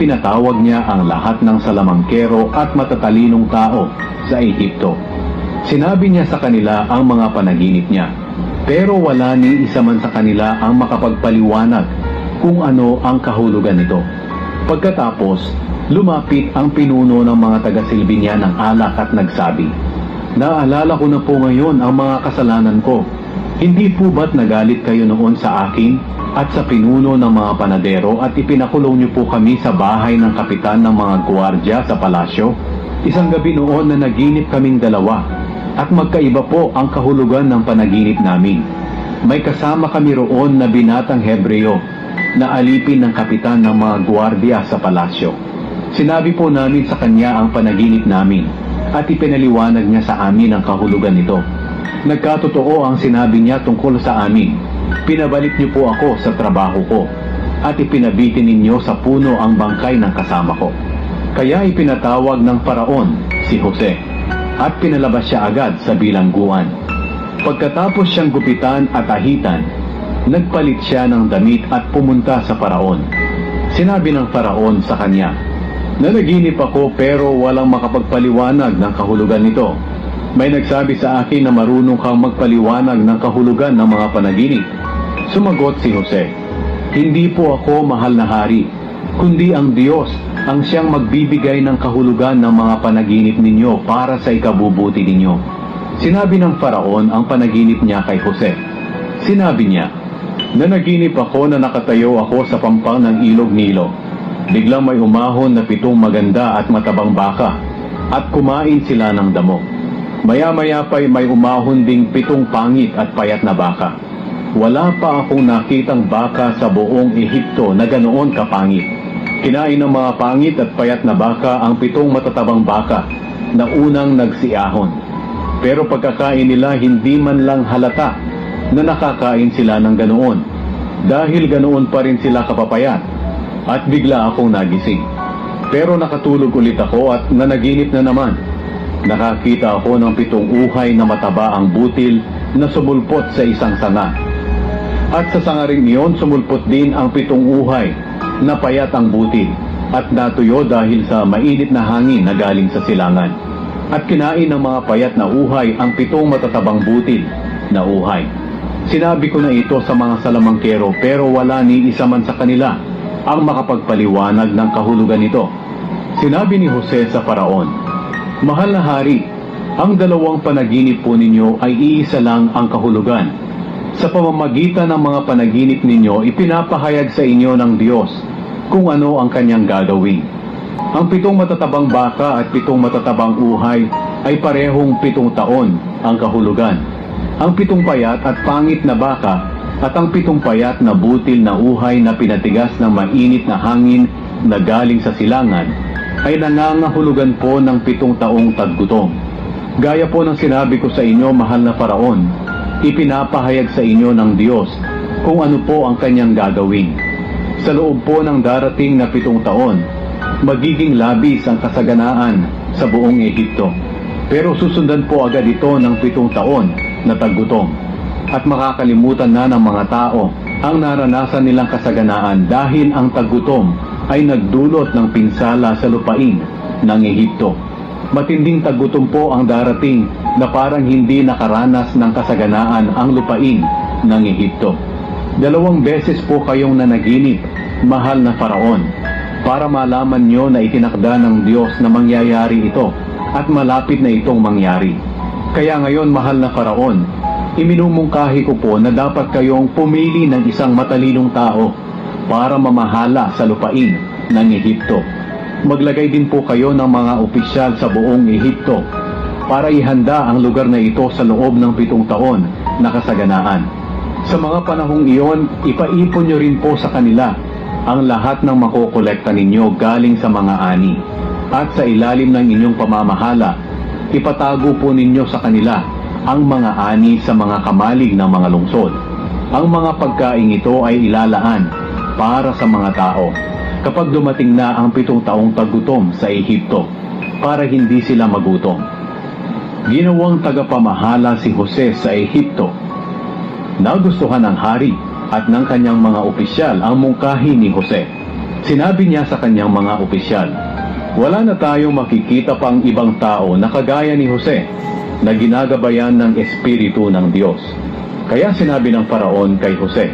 ipinatawag niya ang lahat ng salamangkero at matatalinong tao sa Ehipto. Sinabi niya sa kanila ang mga panaginip niya, pero wala ni isa man sa kanila ang makapagpaliwanag kung ano ang kahulugan nito. Pagkatapos, lumapit ang pinuno ng mga taga-silbi niya ng alak at nagsabi, Naalala ko na po ngayon ang mga kasalanan ko. Hindi po ba't nagalit kayo noon sa akin at sa pinuno ng mga panadero at ipinakulong niyo po kami sa bahay ng kapitan ng mga gwardiya sa palasyo? Isang gabi noon na naginip kaming dalawa at magkaiba po ang kahulugan ng panaginip namin. May kasama kami roon na binatang Hebreo na alipin ng kapitan ng mga gwardiya sa palasyo. Sinabi po namin sa kanya ang panaginip namin at ipinaliwanag niya sa amin ang kahulugan nito. Nagkatotoo ang sinabi niya tungkol sa amin. Pinabalik niyo po ako sa trabaho ko at ipinabitin ninyo sa puno ang bangkay ng kasama ko. Kaya ipinatawag ng paraon si Jose at pinalabas siya agad sa bilangguan. Pagkatapos siyang gupitan at ahitan, nagpalit siya ng damit at pumunta sa paraon. Sinabi ng paraon sa kanya, Nanaginip ako pero walang makapagpaliwanag ng kahulugan nito. May nagsabi sa akin na marunong kang magpaliwanag ng kahulugan ng mga panaginip. Sumagot si Jose, Hindi po ako mahal na hari, kundi ang Diyos ang siyang magbibigay ng kahulugan ng mga panaginip ninyo para sa ikabubuti ninyo. Sinabi ng Faraon ang panaginip niya kay Jose. Sinabi niya, Nanaginip ako na nakatayo ako sa pampang ng ilog Nilo. Biglang may umahon na pitong maganda at matabang baka at kumain sila ng damo. Maya-maya pa'y may umahon ding pitong pangit at payat na baka. Wala pa akong nakitang baka sa buong Ehipto na ganoon kapangit. Kinain ng mga pangit at payat na baka ang pitong matatabang baka na unang nagsiahon. Pero pagkakain nila hindi man lang halata na nakakain sila ng ganoon. Dahil ganoon pa rin sila kapapayat at bigla akong nagising. Pero nakatulog ulit ako at nanaginip na naman. Nakakita ako ng pitong uhay na mataba ang butil na sumulpot sa isang sanga. At sa sanga ring iyon sumulpot din ang pitong uhay na payat ang butil at natuyo dahil sa mainit na hangin na galing sa silangan. At kinain ng mga payat na uhay ang pitong matatabang butil na uhay. Sinabi ko na ito sa mga salamangkero pero wala ni isa man sa kanila ang makapagpaliwanag ng kahulugan nito. Sinabi ni Jose sa paraon, Mahal na hari, ang dalawang panaginip po ninyo ay iisa lang ang kahulugan. Sa pamamagitan ng mga panaginip ninyo, ipinapahayag sa inyo ng Diyos kung ano ang kanyang gagawin. Ang pitong matatabang baka at pitong matatabang uhay ay parehong pitong taon ang kahulugan. Ang pitong payat at pangit na baka at ang pitong payat na butil na uhay na pinatigas ng mainit na hangin na galing sa silangan ay nangangahulugan po ng pitong taong taggutom. Gaya po ng sinabi ko sa inyo, mahal na paraon, ipinapahayag sa inyo ng Diyos kung ano po ang kanyang gagawin. Sa loob po ng darating na pitong taon, magiging labis ang kasaganaan sa buong Ehipto. Pero susundan po agad ito ng pitong taon na taggutom at makakalimutan na ng mga tao ang naranasan nilang kasaganaan dahil ang taggutom ay nagdulot ng pinsala sa lupain ng Ehipto. Matinding tagutom po ang darating na parang hindi nakaranas ng kasaganaan ang lupain ng Ehipto. Dalawang beses po kayong nanaginip, mahal na faraon, para malaman nyo na itinakda ng Diyos na mangyayari ito at malapit na itong mangyari. Kaya ngayon, mahal na faraon, iminumungkahi ko po na dapat kayong pumili ng isang matalinong tao para mamahala sa lupain ng Ehipto. Maglagay din po kayo ng mga opisyal sa buong Ehipto para ihanda ang lugar na ito sa loob ng pitong taon na kasaganaan. Sa mga panahong iyon, ipaipon nyo rin po sa kanila ang lahat ng makokolekta ninyo galing sa mga ani. At sa ilalim ng inyong pamamahala, ipatago po ninyo sa kanila ang mga ani sa mga kamalig ng mga lungsod. Ang mga pagkain ito ay ilalaan para sa mga tao kapag dumating na ang pitong taong tagutom sa Ehipto para hindi sila magutom. Ginawang tagapamahala si Jose sa Ehipto. Nagustuhan ng hari at ng kanyang mga opisyal ang mungkahi ni Jose. Sinabi niya sa kanyang mga opisyal, Wala na tayong makikita pang ibang tao na kagaya ni Jose na ginagabayan ng Espiritu ng Diyos. Kaya sinabi ng Paraon kay Jose,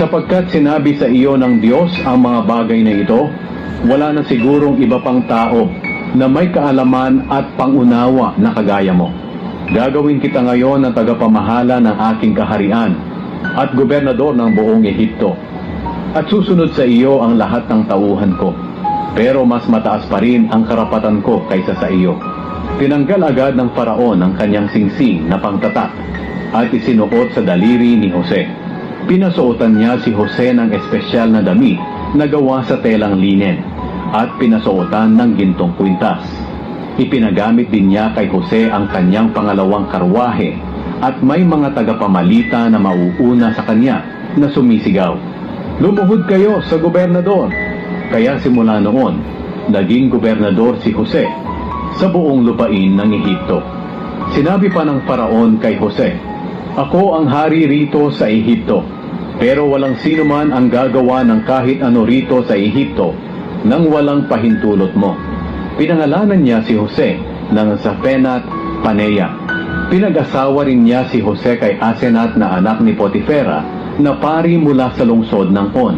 Sapagkat sinabi sa iyo ng Diyos ang mga bagay na ito, wala na sigurong iba pang tao na may kaalaman at pangunawa na kagaya mo. Gagawin kita ngayon ng tagapamahala ng aking kaharian at gobernador ng buong Ehipto. At susunod sa iyo ang lahat ng tauhan ko. Pero mas mataas pa rin ang karapatan ko kaysa sa iyo. Tinanggal agad ng paraon ang kanyang singsing na pangtatak at isinuot sa daliri ni Jose. Pinasuotan niya si Jose ng espesyal na damit na gawa sa telang linen at pinasuotan ng gintong kwintas. Ipinagamit din niya kay Jose ang kanyang pangalawang karwahe at may mga tagapamalita na mauuna sa kanya na sumisigaw. Lumuhod kayo sa gobernador. Kaya simula noon, naging gobernador si Jose sa buong lupain ng Ehipto. Sinabi pa ng paraon kay Jose, Ako ang hari rito sa Ehipto, pero walang sino man ang gagawa ng kahit ano rito sa Ehipto nang walang pahintulot mo. Pinangalanan niya si Jose ng Safenat Panea. Pinag-asawa rin niya si Jose kay Asenat na anak ni Potifera na pari mula sa lungsod ng On.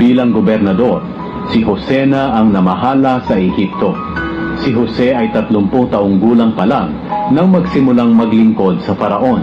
Bilang gobernador, si Jose na ang namahala sa Ehipto. Si Jose ay 30 taong gulang pa lang nang magsimulang maglingkod sa paraon.